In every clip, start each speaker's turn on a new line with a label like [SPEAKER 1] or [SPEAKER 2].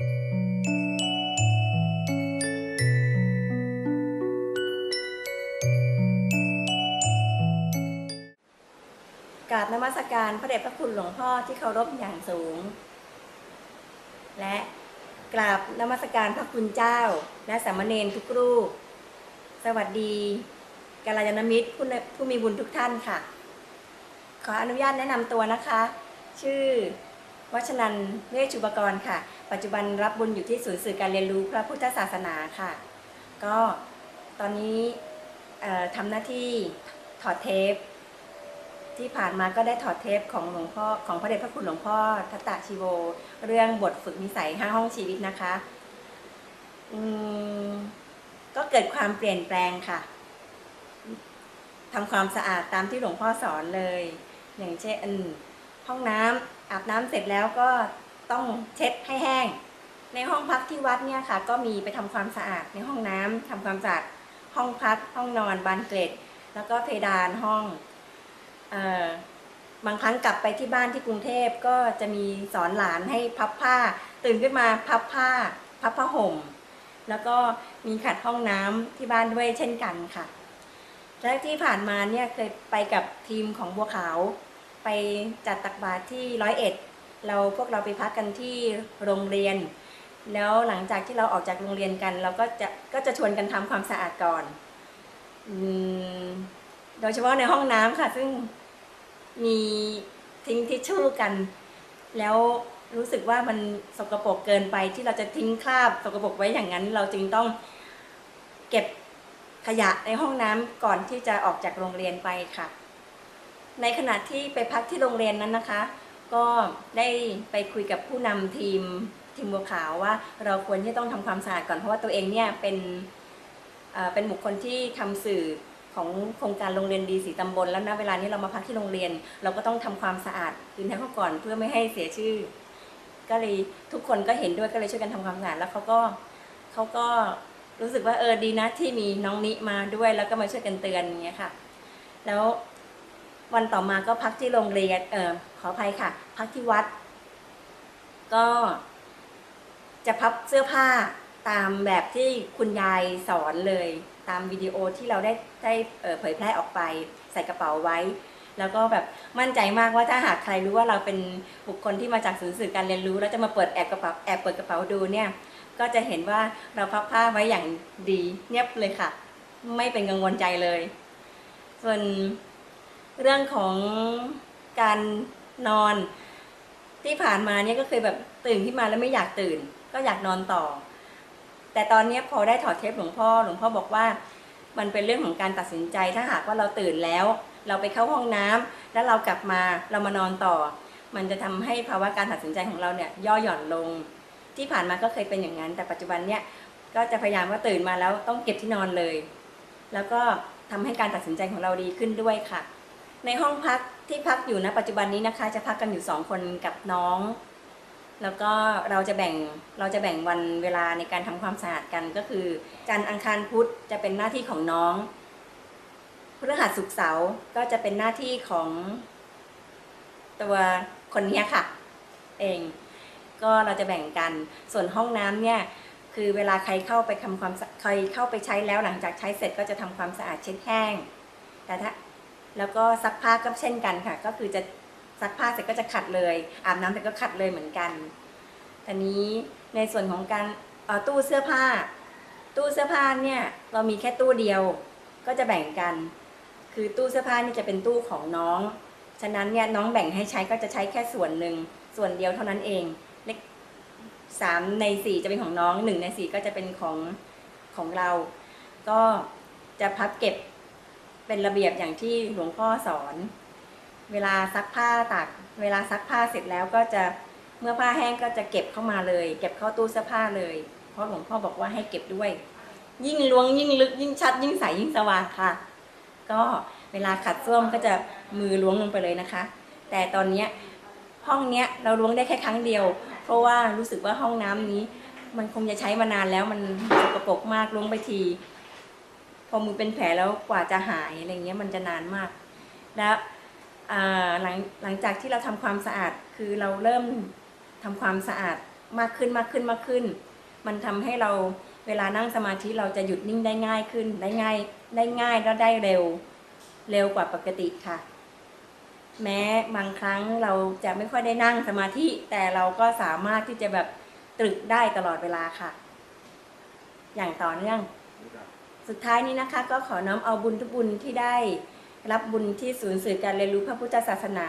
[SPEAKER 1] กราบนมัสการพระเดชพระคุณหลวงพ่อที่เคารพอย่างสูง และกราบนมัสการพระคุณเจ้า และสามเณรทุกรูป สวัสดีกัลยาณมิตรผู้ผู้มีบุญทุกท่านค่ะ ขออนุญาตแนะนำตัวนะคะ ชื่อ วัชนันเวชุปกรณ์ค่ะ ปัจจุบันรับบุญอยู่ที่ศูนย์สื่อการเรียนรู้พระพุทธศาสนาค่ะ ก็ตอนนี้ทำหน้าที่ถอดเทป ที่ผ่านมาก็ได้ถอดเทปของหลวงพ่อของพระเดชพระคุณหลวงพ่อทัตตะชีโว เรื่องบทฝึกนิสัยห้าห้องชีวิตนะคะอืมก็เกิดความเปลี่ยนแปลงค่ะทำความสะอาดตามที่หลวงพ่อสอนเลย อย่างเช่น ห้องน้ำอาบน้ำเสร็จแล้วก็ต้องเช็ดให้แห้ง ในห้องพักที่วัดเนี่ยค่ะ ก็มีไปทำความสะอาดในห้องน้ำทำความสะอาดห้องพักห้องนอนบานเกล็ด แล้วก็เพดานห้องออบางครั้งกลับไปที่บ้านที่กรุงเทพก็จะมีสอนหลานให้พับผ้า ตื่นขึ้นมาพับผ้า พับผ้าห่ม แล้วก็มีขัดห้องน้ำที่บ้านด้วยเช่นกันค่ะและที่ผ่านมาเนี่ยเคยไปกับทีมของบัวขาว ไปจัดตักบาตรที่ร้อยเอ็ดเราพวกเราไปพักกันที่โรงเรียน แล้วหลังจากที่เราออกจากโรงเรียนกัน เราก็จะก็จะชวนกันทำความสะอาดก่อนอโดยเฉพาะในห้องน้ำค่ะ ซึ่งมีทิ้งทิชชู่กัน แล้วรู้สึกว่ามันสกปรกเกินไปที่เราจะทิ้งคราบสกปรกไว้อย่างนั้น เราจึงต้องเก็บขยะในห้องน้ำก่อนที่จะออกจากโรงเรียนไปค่ะ ในขณะที่ไปพักที่โรงเรียนนั้นนะคะ ก็ได้ไปคุยกับผู้นำทีมทีมบัวขาวว่าเราควรที่ต้องทำความสะอาดก่อนเพราะว่าตัวเองเนี่ยเป็นเป็นบุคคลที่ทำสื่อของโครงการโรงเรียนดีสีตำบลแล้วนะเวลานี้เรามาพักที่โรงเรียน เราก็ต้องทำความสะอาดพื้นที่เขาก่อนเพื่อไม่ให้เสียชื่อ ก็เลยทุกคนก็เห็นด้วยก็เลยช่วยกันทำความสะอาดแล้วเขาก็เขาก็รู้สึกว่าเออดีนะที่มีน้องนิมาด้วยแล้วก็มาช่วยกันเตือนอย่างเงี้ยค่ะ แล้ว วันต่อมาก็พักที่โรงเรียนเออขออภัยค่ะ พักที่วัด ก็จะพับเสื้อผ้าตามแบบที่คุณยายสอนเลย ตามวิดีโอที่เราได้ได้เผยแพร่ออกไป ใส่กระเป๋าไว้ แล้วก็แบบมั่นใจมากว่าถ้าหากใครรู้ว่าเราเป็นบุคคลที่มาจากศูนย์สื่อการเรียนรู้ แล้วจะมาเปิดแอบกระเป๋าแอบเปิดกระเป๋าดูเนี่ย ก็จะเห็นว่าเราพับผ้าไว้อย่างดีเงียบเลยค่ะ ไม่เป็นกังวลใจเลย ส่วน เรื่องของการนอนที่ผ่านมาเนี่ยก็เคยแบบตื่นขึ้นมาแล้วไม่อยากตื่น ก็อยากนอนต่อ แต่ตอนนี้พอได้ถอดเทปหลวงพ่อหลวงพ่อบอกว่า มันเป็นเรื่องของการตัดสินใจถ้าหากว่าเราตื่นแล้ว เราไปเข้าห้องน้ำแล้วเรากลับมาเรามานอนต่อ มันจะทำให้ภาวะการตัดสินใจของเราเนี่ยย่อหย่อนลง ที่ผ่านมาก็เคยเป็นอย่างนั้น แต่ปัจจุบันเนี่ยก็จะพยายามว่าตื่นมาแล้วต้องเก็บที่นอนเลย แล้วก็ทำให้การตัดสินใจของเราดีขึ้นด้วยค่ะ ในห้องพักที่พักอยู่ณปัจจุบันนี้นะคะ จะพักกันอยู่สองคนกับน้อง แล้วก็เราจะแบ่งเราจะแบ่งวันเวลาในการทำความสะอาดกันก็คือ จันทร์อังคารพุธจะเป็นหน้าที่ของน้องพฤหัสศุกร์เสาร์ก็จะเป็นหน้าที่ของตัวคนนี้ค่ะ เอง ก็เราจะแบ่งกันส่วนห้องน้ำเนี่ยคือเวลาใครเข้าไปทำความใครเข้าไปใช้แล้วหลังจากใช้เสร็จก็จะทำความสะอาดเช็ดแห้ง แต่ถ้า แล้วก็ซักผ้าก็เช่นกันค่ะ ก็คือจะซักผ้าเสร็จก็จะขัดเลย อาบน้ำเสร็จก็ขัดเลยเหมือนกันทีนี้ในส่วนของการเอ่อตู้เสื้อผ้า ตู้เสื้อผ้าเนี่ยเรามีแค่ตู้เดียว ก็จะแบ่งกัน คือตู้เสื้อผ้านี่จะเป็นตู้ของน้อง ฉะนั้นเนี่ยน้องแบ่งให้ใช้ก็จะใช้แค่ส่วนหนึ่งส่วนเดียวเท่านั้นเองเล็กสามในสี่จะเป็นของน้องหนึ่งในสี่ก็จะเป็นของของเรา ก็จะพับเก็บ เป็นระเบียบอย่างที่หลวงพ่อสอน เวลาซักผ้าตากเวลาซักผ้าเสร็จแล้วก็จะเมื่อผ้าแห้งก็จะเก็บเข้ามาเลย เก็บเข้าตู้เสื้อผ้าเลย เพราะหลวงพ่อบอกว่าให้เก็บด้วย ยิ่งล้วงยิ่งลึกยิ่งชัด ยิ่งใสยิ่งสว่างค่ะ ก็เวลาขัดส้วมก็จะมือล้วงลงไปเลยนะคะ แต่ตอนเนี้ยห้องเนี้ยเราล้วงได้แค่ครั้งเดียว เพราะว่ารู้สึกว่าห้องน้ำนี้ มันคงจะใช้มานานแล้วมันสกปรกมากล้วงไปที พอมือเป็นแผลแล้วกว่าจะหายอะไรเงี้ยมันจะนานมาก แล้วหลังหลังจากที่เราทำความสะอาดคือเราเริ่มทำความสะอาดมากขึ้นมากขึ้นมากขึ้น มันทำให้เราเวลานั่งสมาธิเราจะหยุดนิ่งได้ง่ายขึ้นได้ง่ายได้ง่ายแล้วได้เร็วเร็วกว่าปกติค่ะ แม้บางครั้งเราจะไม่ค่อยได้นั่งสมาธิแต่เราก็สามารถที่จะแบบตรึกได้ตลอดเวลาค่ะ อย่างต่อเนื่อง สุดท้ายนี้นะคะก็ขอน้อมเอาบุญทุกบุญที่ได้รับบุญที่ศูนย์สื่อการเรียนรู้พระพุทธศาสนา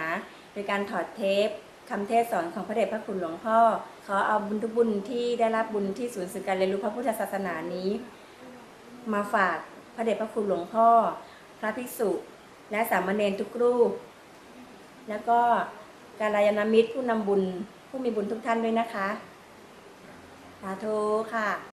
[SPEAKER 1] โดยการถอดเทปคำเทศสอนของพระเดชพระคุณหลวงพ่อ ขอเอาบุญทุกบุญที่ได้รับบุญที่ศูนย์สื่อการเรียนรู้พระพุทธศาสนานี้ มาฝากพระเดชพระคุณหลวงพ่อ พระภิกษุและสามเณรทุกรูป แล้วก็การยานมิตรผู้นำบุญผู้มีบุญทุกท่านด้วยนะคะสาธุค่ะ